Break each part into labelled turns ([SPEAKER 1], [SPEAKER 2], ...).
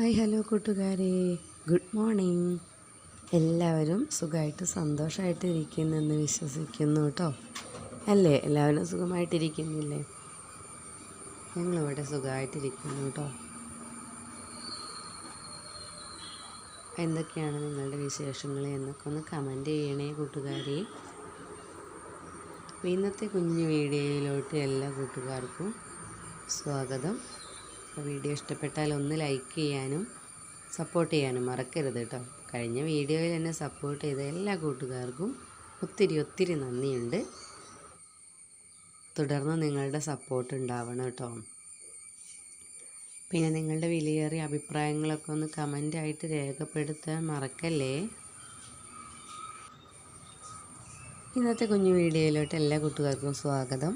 [SPEAKER 1] Hi hello കൂട്ടുകാരെ. Good morning. എല്ലാവരും സുഖമായിട്ട് സന്തോഷമായിട്ട് ഇരിക്കുന്നെന്ന് വിശ്വസിക്കുന്നു കേട്ടോ. അല്ലേ? എല്ലാവരും സുഖമായിട്ടിരിക്കുന്നില്ലേ? ഞങ്ങളിവിടെ സുഖമായിട്ടിരിക്കുന്നു കേട്ടോ. എന്തൊക്കെയാണ് നിങ്ങളുടെ വിശേഷങ്ങൾ? എന്നൊക്കെ ഒന്ന് കമന്റ് ചെയ്യണേ കൂട്ടുകാരെ. ഇന്നത്തെ കുഞ്ഞു വീഡിയോയിലോട്ട് എല്ലാ കൂട്ടുകാർക്കും സ്വാഗതം. വീഡിയോ ഇഷ്ടപ്പെട്ടാൽ ഒന്ന് ലൈക്ക് ചെയ്യാനും സപ്പോർട്ട് ചെയ്യാനും മറക്കരുത് കേട്ടോ. കഴിഞ്ഞ വീഡിയോയിൽ എന്നെ സപ്പോർട്ട് ചെയ്ത എല്ലാ കൂട്ടുകാർക്കും ഒത്തിരി ഒത്തിരി നന്ദിയുണ്ട്. തുടർന്ന് നിങ്ങളുടെ സപ്പോർട്ട് ഉണ്ടാവണം കേട്ടോ. പിന്നെ നിങ്ങളുടെ വിലയേറിയ അഭിപ്രായങ്ങളൊക്കെ ഒന്ന് കമന്റായിട്ട് രേഖപ്പെടുത്താൻ മറക്കല്ലേ? ഇന്നത്തെ കുഞ്ഞു വീഡിയോയിലോട്ട് എല്ലാ കൂട്ടുകാർക്കും സ്വാഗതം.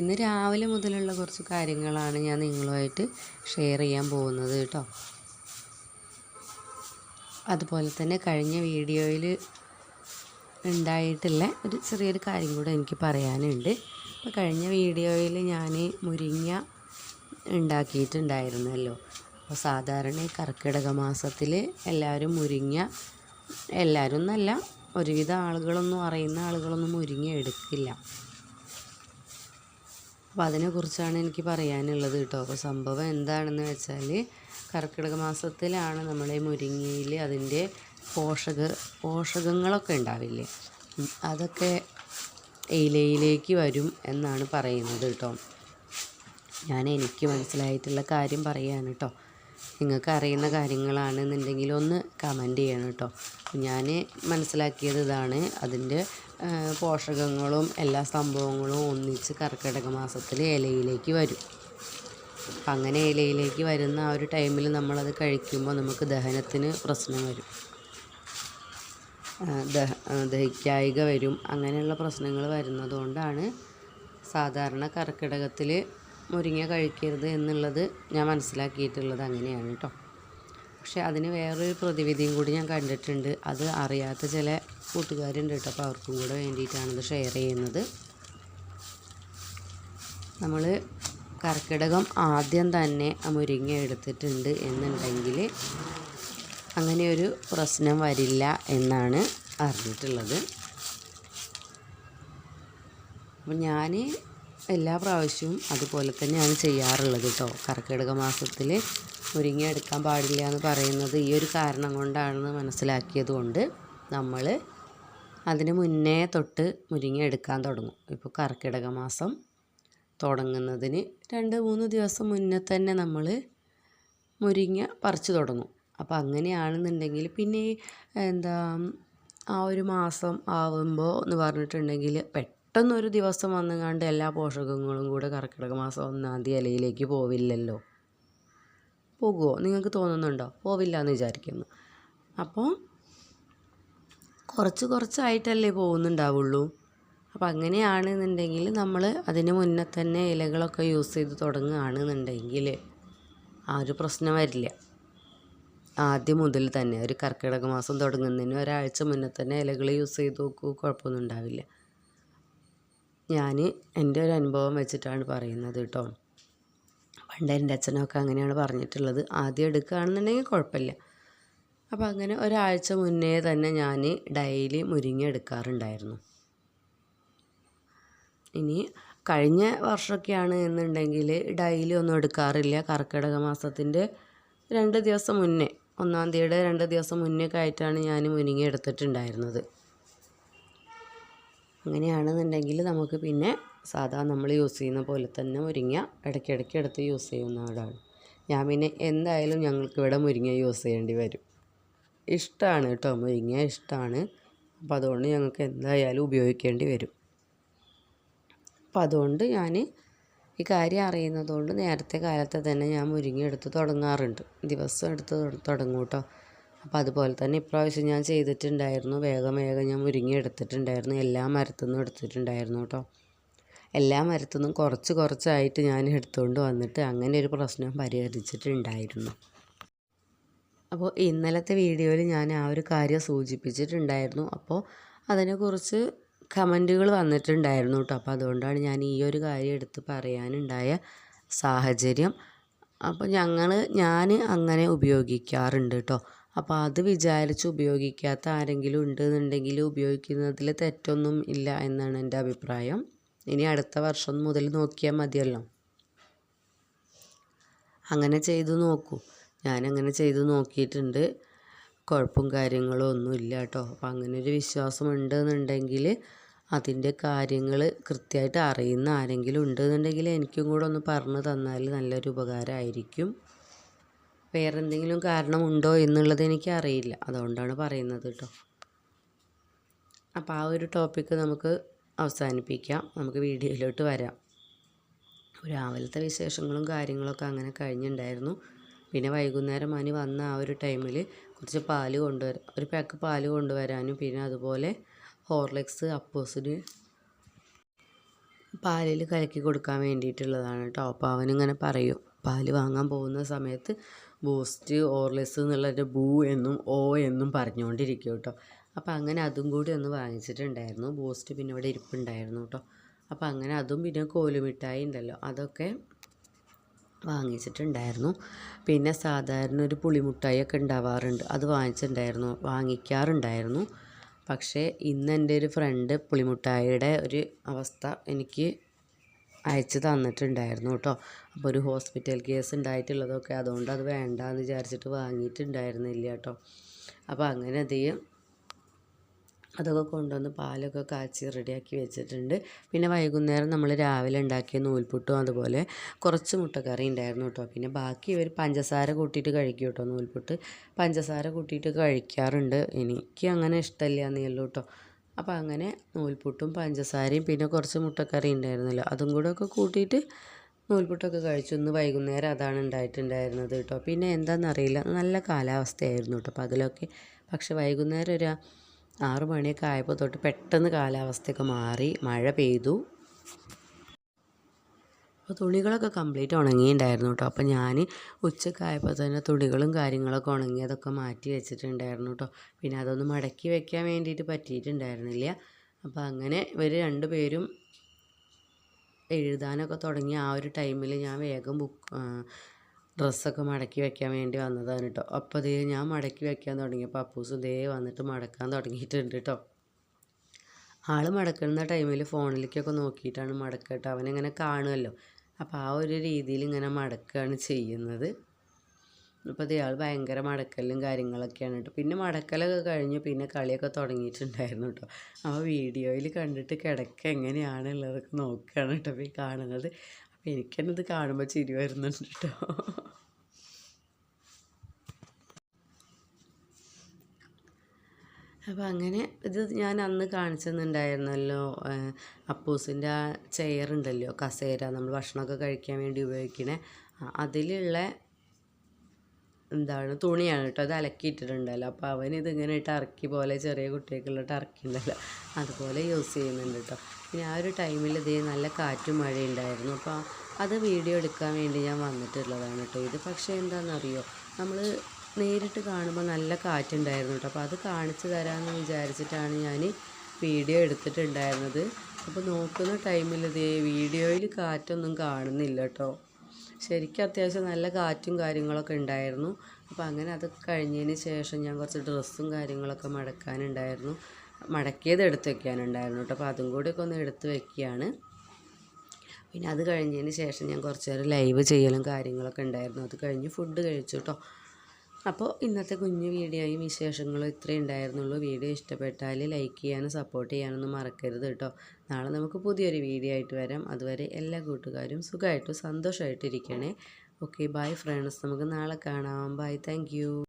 [SPEAKER 1] ഇന്ന് രാവിലെ മുതലുള്ള കുറച്ച് കാര്യങ്ങളാണ് ഞാൻ നിങ്ങളുമായിട്ട് ഷെയർ ചെയ്യാൻ പോകുന്നത് കേട്ടോ. അതുപോലെ തന്നെ കഴിഞ്ഞ വീഡിയോയിൽ ഉണ്ടായിട്ടുള്ള ഒരു ചെറിയൊരു കാര്യം കൂടെ എനിക്ക് പറയാനുണ്ട്. അപ്പോൾ കഴിഞ്ഞ വീഡിയോയിൽ ഞാൻ മുരിങ്ങ ഉണ്ടാക്കിയിട്ടുണ്ടായിരുന്നല്ലോ. അപ്പോൾ സാധാരണ കർക്കിടക മാസത്തിൽ എല്ലാവരും മുരിങ്ങ എല്ലാവരും എന്നല്ല ഒരുവിധ ആളുകളൊന്നും അറിയുന്ന ആളുകളൊന്നും മുരിങ്ങ എടുക്കില്ല. അപ്പോൾ അതിനെക്കുറിച്ചാണ് എനിക്ക് പറയാനുള്ളത് കേട്ടോ. അപ്പോൾ സംഭവം എന്താണെന്ന് വെച്ചാൽ കർക്കിടക മാസത്തിലാണ് നമ്മുടെ മുരിങ്ങയിൽ അതിന്റെ പോഷക പോഷകങ്ങളൊക്കെ ഉണ്ടാവില്ലേ? അതൊക്കെ ഇലയിലേക്ക് വരും എന്നാണ് പറയുന്നത് കേട്ടോ. ഞാൻ എനിക്ക് മനസ്സിലായിട്ടുള്ള കാര്യം പറയുകയാണ് കേട്ടോ. നിങ്ങൾക്ക് അറിയുന്ന കാര്യങ്ങളാണെന്നുണ്ടെങ്കിൽ ഒന്ന് കമന്റ് ചെയ്യണം കേട്ടോ. ഞാൻ മനസ്സിലാക്കിയത് ഇതാണ്. അതിന്റെ പോഷകങ്ങളും എല്ലാ സംഭവങ്ങളും ഒന്നിച്ച് കർക്കിടക മാസത്തിൽ ഇലയിലേക്ക് വരും. അപ്പം അങ്ങനെ ഇലയിലേക്ക് വരുന്ന ആ ഒരു ടൈമിൽ നമ്മളത് കഴിക്കുമ്പോൾ നമുക്ക് ദഹനത്തിന് പ്രശ്നം വരും. ദഹ ദഹിക്കായിക വരും. അങ്ങനെയുള്ള പ്രശ്നങ്ങൾ വരുന്നതുകൊണ്ടാണ് സാധാരണ കർക്കിടകത്തിൽ മുരിങ്ങ കഴിക്കരുത് എന്നുള്ളത് ഞാൻ മനസ്സിലാക്കിയിട്ടുള്ളത് അങ്ങനെയാണ് കേട്ടോ. പക്ഷെ അതിന് വേറൊരു പ്രതിവിധിയും കൂടി ഞാൻ കണ്ടിട്ടുണ്ട്. അത് അറിയാത്ത ചില കൂട്ടുകാരുണ്ട് കേട്ടോ. അപ്പോൾ അവർക്കും കൂടെ വേണ്ടിയിട്ടാണ് ഇത് ഷെയർ ചെയ്യുന്നത്. നമ്മൾ കർക്കിടകം ആദ്യം തന്നെ മുരിങ്ങ എടുത്തിട്ടുണ്ട് എന്നുണ്ടെങ്കിൽ അങ്ങനെ ഒരു പ്രശ്നം വരില്ല എന്നാണ് അറിഞ്ഞിട്ടുള്ളത്. അപ്പം ഞാൻ എല്ലാ പ്രാവശ്യവും അതുപോലെ തന്നെയാണ് ചെയ്യാറുള്ളത് കേട്ടോ. കർക്കിടക മാസത്തിൽ മുരിങ്ങ എടുക്കാൻ പാടില്ല എന്ന് പറയുന്നത് ഈ ഒരു കാരണം കൊണ്ടാണെന്ന് മനസ്സിലാക്കിയത് കൊണ്ട് നമ്മൾ അതിന് മുന്നേ തൊട്ട് മുരിങ്ങ എടുക്കാൻ തുടങ്ങും. ഇപ്പോൾ കർക്കിടക മാസം തുടങ്ങുന്നതിന് രണ്ട് മൂന്ന് ദിവസം മുന്നേ തന്നെ നമ്മൾ മുരിങ്ങ പറിച്ചു തുടങ്ങും. അപ്പോൾ അങ്ങനെയാണെന്നുണ്ടെങ്കിൽ പിന്നെ എന്താ ആ ഒരു മാസം ആവുമ്പോൾ എന്ന് പറഞ്ഞിട്ടുണ്ടെങ്കിൽ പെട്ടെന്നൊരു ദിവസം വന്നുകാണ്ട് എല്ലാ പോഷകങ്ങളും കൂടെ കർക്കിടക മാസം ഒന്നാം തീയതി ഇലയിലേക്ക് പോവില്ലല്ലോ. പോകുമോ നിങ്ങൾക്ക് തോന്നുന്നുണ്ടോ? പോവില്ല എന്ന് വിചാരിക്കുന്നു. അപ്പോൾ കുറച്ച് കുറച്ചായിട്ടല്ലേ പോകുന്നുണ്ടാവുള്ളൂ. അപ്പോൾ അങ്ങനെയാണെന്നുണ്ടെങ്കിൽ നമ്മൾ അതിന് മുന്നേ തന്നെ ഇലകളൊക്കെ യൂസ് ചെയ്ത് തുടങ്ങുകയാണെന്നുണ്ടെങ്കിൽ ആ ഒരു പ്രശ്നം വരില്ല. ആദ്യം മുതൽ തന്നെ ഒരു കർക്കിടക മാസം തുടങ്ങുന്നതിന് ഒരാഴ്ച മുന്നേ തന്നെ ഇലകൾ യൂസ് ചെയ്ത് നോക്കൂ കുഴപ്പമൊന്നും ഉണ്ടാവില്ല. ഞാൻ എന്റെ ഒരു അനുഭവം വെച്ചിട്ടാണ് പറയുന്നത് കേട്ടോ. പണ്ട് എന്റെ അച്ഛനൊക്കെ അങ്ങനെയാണ് പറഞ്ഞിട്ടുള്ളത്. ആദ്യം എടുക്കുകയാണെന്നുണ്ടെങ്കിൽ കുഴപ്പമില്ല. അപ്പോൾ അങ്ങനെ ഒരാഴ്ച മുന്നേ തന്നെ ഞാൻ ഡെയിലി മുരിങ്ങ എടുക്കാറുണ്ടായിരുന്നു. ഇനി കഴിഞ്ഞ വർഷമൊക്കെയാണ് എന്നുണ്ടെങ്കിൽ ഡെയിലി ഒന്നും എടുക്കാറില്ല. കർക്കിടക മാസത്തിന്റെ രണ്ട് ദിവസം മുന്നേ ഒന്നാം തീയതിയുടെ രണ്ട് ദിവസം മുന്നേ ആയിട്ടാണ് ഞാൻ മുരിങ്ങ എടുത്തിട്ടുണ്ടായിരുന്നത്. അങ്ങനെയാണെന്നുണ്ടെങ്കിൽ നമുക്ക് പിന്നെ സാധാ നമ്മൾ യൂസ് ചെയ്യുന്ന പോലെ തന്നെ മുരിങ്ങ ഇടയ്ക്കിടയ്ക്ക് എടുത്ത് യൂസ് ചെയ്യുന്ന ആളാണ്. ഞാൻ പിന്നെ എന്തായാലും ഞങ്ങൾക്ക് ഇവിടെ മുരിങ്ങ യൂസ് ചെയ്യേണ്ടി വരും. ഇഷ്ടമാണ് കേട്ടോ മുരിങ്ങ ഇഷ്ടമാണ്. അപ്പോൾ അതുകൊണ്ട് ഞങ്ങൾക്ക് എന്തായാലും ഉപയോഗിക്കേണ്ടി വരും. അപ്പോൾ അതുകൊണ്ട് ഞാൻ ഈ കാര്യം അറിയുന്നതുകൊണ്ട് നേരത്തെ കാലത്തെ തന്നെ ഞാൻ മുരിങ്ങ എടുത്ത് തുടങ്ങാറുണ്ട്. ദിവസം എടുത്ത് തുടങ്ങും കേട്ടോ. അപ്പോൾ അതുപോലെ തന്നെ ഇപ്രാവശ്യം ഞാൻ ചെയ്തിട്ടുണ്ടായിരുന്നു. വേഗം വേഗം ഞാൻ മുരിങ്ങ എടുത്തിട്ടുണ്ടായിരുന്നു. എല്ലാ മരത്തു നിന്നും എടുത്തിട്ടുണ്ടായിരുന്നു കേട്ടോ. എല്ലാ മരത്തു നിന്നും കുറച്ച് കുറച്ചായിട്ട് ഞാൻ എടുത്തുകൊണ്ട് വന്നിട്ട് അങ്ങനെ ഒരു പ്രശ്നം പരിഹരിച്ചിട്ടുണ്ടായിരുന്നു. അപ്പോൾ ഇന്നലത്തെ വീഡിയോയിൽ ഞാൻ ആ ഒരു കാര്യം സൂചിപ്പിച്ചിട്ടുണ്ടായിരുന്നു. അപ്പോൾ അതിനെക്കുറിച്ച് കമന്റുകൾ വന്നിട്ടുണ്ടായിരുന്നു കേട്ടോ. അപ്പോൾ അതുകൊണ്ടാണ് ഞാൻ ഈ ഒരു കാര്യം എടുത്ത് പറയാനുണ്ടായ സാഹചര്യം. അപ്പോൾ ഞങ്ങൾ ഞാൻ അങ്ങനെ ഉപയോഗിക്കാറുണ്ട് കേട്ടോ. അപ്പോൾ അത് വിചാരിച്ച് ഉപയോഗിക്കാത്ത ആരെങ്കിലും ഉണ്ടെന്നുണ്ടെങ്കിൽ ഉപയോഗിക്കുന്നതിൽ തെറ്റൊന്നും ഇല്ല എന്നാണ് എന്റെ അഭിപ്രായം. ഇനി അടുത്ത വർഷം മുതൽ നോക്കിയാൽ മതിയല്ലോ. അങ്ങനെ ചെയ്തു നോക്കൂ. ഞാനങ്ങനെ ചെയ്തു നോക്കിയിട്ടുണ്ട്. കുഴപ്പവും കാര്യങ്ങളും ഒന്നും ഇല്ല കേട്ടോ. അപ്പം അങ്ങനെ ഒരു വിശ്വാസം ഉണ്ടെന്നുണ്ടെങ്കിൽ അതിന്റെ കാര്യങ്ങൾ കൃത്യമായിട്ട് അറിയുന്ന ആരെങ്കിലും ഉണ്ടെന്നുണ്ടെങ്കിൽ എനിക്കും കൂടെ ഒന്ന് പറഞ്ഞു തന്നാൽ നല്ലൊരു ഉപകാരമായിരിക്കും. വേറെ എന്തെങ്കിലും കാരണമുണ്ടോ എന്നുള്ളത് എനിക്ക് അറിയില്ല. അതുകൊണ്ടാണ് പറയുന്നത് കേട്ടോ. അപ്പോൾ ആ ഒരു ടോപ്പിക്ക് നമുക്ക് അവസാനിപ്പിക്കാം. നമുക്ക് വീഡിയോയിലോട്ട് വരാം. രാവിലത്തെ വിശേഷങ്ങളും കാര്യങ്ങളൊക്കെ അങ്ങനെ കഴിഞ്ഞിട്ടുണ്ടായിരുന്നു പിന്നെ വൈകുന്നേരം മണി വന്ന ആ ഒരു ടൈമിൽ കുറച്ച് പാൽ കൊണ്ടുവരാം ഒരു പാക്ക് പാൽ കൊണ്ടുവരാനും പിന്നെ അതുപോലെ ഹോർലിക്സ് അപ്പോസിന് പാലിൽ കലക്കി കൊടുക്കാൻ വേണ്ടിയിട്ടുള്ളതാണ് കേട്ടോ അപ്പോൾ അവനിങ്ങനെ പറയും പാൽ വാങ്ങാൻ പോകുന്ന സമയത്ത് ബൂസ്റ്റ് ഓർലെസ് എന്നുള്ളതിന്റെ ബൂ എന്നും ഓ എന്നും പറഞ്ഞുകൊണ്ടിരിക്കും കേട്ടോ അപ്പോൾ അങ്ങനെ അതും കൂടി ഒന്ന് വാങ്ങിച്ചിട്ടുണ്ടായിരുന്നു. ബൂസ്റ്റ് പിന്നെ ഇവിടെ ഇരിപ്പുണ്ടായിരുന്നു കേട്ടോ അപ്പോൾ അങ്ങനെ അതും പിന്നെ കോലുമിഠായി ഉണ്ടല്ലോ അതൊക്കെ വാങ്ങിച്ചിട്ടുണ്ടായിരുന്നു. പിന്നെ സാധാരണ ഒരു പുളിമുട്ടായൊക്കെ ഉണ്ടാവാറുണ്ട് അത് വാങ്ങിച്ചിട്ടുണ്ടായിരുന്നു വാങ്ങിക്കാറുണ്ടായിരുന്നു. പക്ഷേ ഇന്ന് എന്റെ ഒരു ഫ്രണ്ട് പുളിമുട്ടായിയുടെ ഒരു അവസ്ഥ എനിക്ക് അയച്ചു തന്നിട്ടുണ്ടായിരുന്നു കേട്ടോ അപ്പോൾ ഒരു ഹോസ്പിറ്റൽ കേസ് ഉണ്ടായിട്ടുള്ളതൊക്കെ അതുകൊണ്ട് അത് വേണ്ടാന്ന് വിചാരിച്ചിട്ട് വാങ്ങിയിട്ടുണ്ടായിരുന്നില്ല കേട്ടോ അപ്പോൾ അങ്ങനെ അധികം അതൊക്കെ കൊണ്ടുവന്ന് പാലൊക്കെ കാച്ചി റെഡിയാക്കി വെച്ചിട്ടുണ്ട്. പിന്നെ വൈകുന്നേരം നമ്മൾ രാവിലെ ഉണ്ടാക്കിയ നൂൽപുട്ടും അതുപോലെ കുറച്ച് മുട്ടക്കറി ഉണ്ടായിരുന്നു കേട്ടോ. പിന്നെ ബാക്കി ഇവർ പഞ്ചസാര കൂട്ടിയിട്ട് കഴിക്കും കേട്ടോ നൂൽപുട്ട്. പഞ്ചസാര കൂട്ടിയിട്ട് കഴിക്കാറുണ്ട്. എനിക്ക് അങ്ങനെ ഇഷ്ടമില്ല എന്നല്ലോ കേട്ടോ. അപ്പോൾ അങ്ങനെ നൂൽപുട്ടും പഞ്ചസാരയും പിന്നെ കുറച്ച് മുട്ടക്കറി ഉണ്ടായിരുന്നല്ലോ. അതും കൂടെ ഒക്കെ കൂട്ടിയിട്ട് നൂൽപുട്ടൊക്കെ കഴിച്ചു. ഇന്ന് വൈകുന്നേരം അതാണ് ഉണ്ടായിട്ടുണ്ടായിരുന്നത് കേട്ടോ. പിന്നെ എന്താണെന്നറിയില്ല നല്ല കാലാവസ്ഥയായിരുന്നു കേട്ടോ. അപ്പോൾ അതിലൊക്കെ പക്ഷെ വൈകുന്നേരം ഒരു ആറു മണിയൊക്കെ ആയപ്പോൾ തൊട്ട് പെട്ടെന്ന് കാലാവസ്ഥയൊക്കെ മാറി മഴ പെയ്തു. അപ്പോൾ തുണികളൊക്കെ കംപ്ലീറ്റ് ഉണങ്ങിയിട്ടുണ്ടായിരുന്നു കേട്ടോ. അപ്പോൾ ഞാൻ ഉച്ചക്കായപ്പോൾ തന്നെ തുണികളും കാര്യങ്ങളൊക്കെ ഉണങ്ങിയതൊക്കെ മാറ്റി വെച്ചിട്ടുണ്ടായിരുന്നു കേട്ടോ. പിന്നെ അതൊന്ന് മടക്കി വെക്കാൻ വേണ്ടിയിട്ട് പറ്റിയിട്ടുണ്ടായിരുന്നില്ല. അപ്പോൾ അങ്ങനെ ഇവർ രണ്ടുപേരും എഴുതാനൊക്കെ തുടങ്ങി ആ ഒരു ടൈമിൽ ഞാൻ വേഗം ബുക്ക് ഡ്രസ്സൊക്കെ മടക്കി വെക്കാൻ വേണ്ടി വന്നതാണ് കേട്ടോ അപ്പോൾ ദേ ഞാൻ മടക്കി വെക്കാൻ തുടങ്ങിയപ്പോൾ അപ്പൂസ് ദേ വന്നിട്ട് മടക്കാൻ തുടങ്ങിയിട്ടുണ്ട് കേട്ടോ ആൾ മടക്കുന്ന ടൈമിൽ ഫോണിലേക്കൊക്കെ നോക്കിയിട്ടാണ് മടക്കുക കേട്ടോ അവനിങ്ങനെ കാണുമല്ലോ അപ്പോൾ ആ ഒരു രീതിയിൽ ഇങ്ങനെ മടക്കുകയാണ് ചെയ്യുന്നത്. അപ്പോൾ ഇയാൾ ഭയങ്കര മടക്കലും കാര്യങ്ങളൊക്കെയാണ് കേട്ടോ പിന്നെ മടക്കലൊക്കെ കഴിഞ്ഞ്. പിന്നെ കളിയൊക്കെ തുടങ്ങിയിട്ടുണ്ടായിരുന്നു കേട്ടോ അപ്പോൾ വീഡിയോയിൽ കണ്ടിട്ട് കിടക്ക എങ്ങനെയാണുള്ളതൊക്കെ നോക്കുകയാണ് കേട്ടോ ഈ കാണുന്നത്. എനിക്കെന്നത് കാണുമ്പോൾ ചിരി വരുന്നുണ്ട് കേട്ടോ അപ്പോൾ അങ്ങനെ ഇത് ഞാൻ അന്ന് കാണിച്ചെന്നുണ്ടായിരുന്നല്ലോ അപ്പൂസിന്റെ ആ ചെയറുണ്ടല്ലോ കസേര നമ്മൾ ഭക്ഷണമൊക്കെ കഴിക്കാൻ വേണ്ടി ഉപയോഗിക്കണേ. അതിലുള്ള എന്താണ് തുണിയാണ് കേട്ടോ അത് അലക്കിയിട്ടിട്ടുണ്ടല്ലോ. അപ്പോൾ അവനിതിങ്ങനെ ടർക്കി പോലെ ചെറിയ കുട്ടികൾക്കുള്ള ടർക്കി ഉണ്ടല്ലോ അതുപോലെ യൂസ് ചെയ്യുന്നുണ്ട് കേട്ടോ പിന്നെ ആ ഒരു ടൈമിൽ ഇതേ നല്ല കാറ്റും മഴയും ഉണ്ടായിരുന്നു അപ്പോൾ അത് വീഡിയോ എടുക്കാൻ വേണ്ടി ഞാൻ വന്നിട്ടുള്ളതാണ് കേട്ടോ. ഇത് പക്ഷേ എന്താണെന്നറിയോ? നമ്മൾ നേരിട്ട് കാണുമ്പോൾ നല്ല കാറ്റുണ്ടായിരുന്നു കേട്ടോ. അപ്പോൾ അത് കാണിച്ചു തരാമെന്ന് വിചാരിച്ചിട്ടാണ് ഞാൻ വീഡിയോ എടുത്തിട്ടുണ്ടായിരുന്നത്. അപ്പോൾ നോക്കുന്ന ടൈമിൽ ഇതേ വീഡിയോയിൽ കാറ്റൊന്നും കാണുന്നില്ല കേട്ടോ. ശരിക്കും അത്യാവശ്യം നല്ല കാറ്റും കാര്യങ്ങളൊക്കെ ഉണ്ടായിരുന്നു. അപ്പോൾ അങ്ങനെ അത് കഴിഞ്ഞതിന് ശേഷം ഞാൻ കുറച്ച് ഡ്രസ്സും കാര്യങ്ങളൊക്കെ മടക്കാനുണ്ടായിരുന്നു. മടക്കിയത് എടുത്ത് വെക്കാനുണ്ടായിരുന്നു കേട്ടോ. അപ്പോൾ അതും കൂടിയൊക്കെ ഒന്ന് എടുത്ത് വെക്കുകയാണ്. പിന്നെ അത് കഴിഞ്ഞതിന് ശേഷം ഞാൻ കുറച്ച് നേരം ലൈവ് ചെയ്യലും കാര്യങ്ങളൊക്കെ ഉണ്ടായിരുന്നു. അത് കഴിഞ്ഞ് ഫുഡ് കഴിച്ചു കേട്ടോ. അപ്പോൾ ഇന്നത്തെ കുഞ്ഞു വീഡിയോയും വിശേഷങ്ങളും ഇത്രയും ഉണ്ടായിരുന്നുള്ളൂ. വീഡിയോ ഇഷ്ടപ്പെട്ടാൽ ലൈക്ക് ചെയ്യാനും സപ്പോർട്ട് ചെയ്യാനൊന്നും മറക്കരുത് കേട്ടോ. നാളെ നമുക്ക് പുതിയൊരു വീഡിയോ ആയിട്ട് വരാം. അതുവരെ എല്ലാ കൂട്ടുകാരും സുഖമായിട്ടും സന്തോഷമായിട്ടിരിക്കണേ. ഓക്കെ ബൈ ഫ്രണ്ട്സ് നമുക്ക് നാളെ കാണാം. Bye thank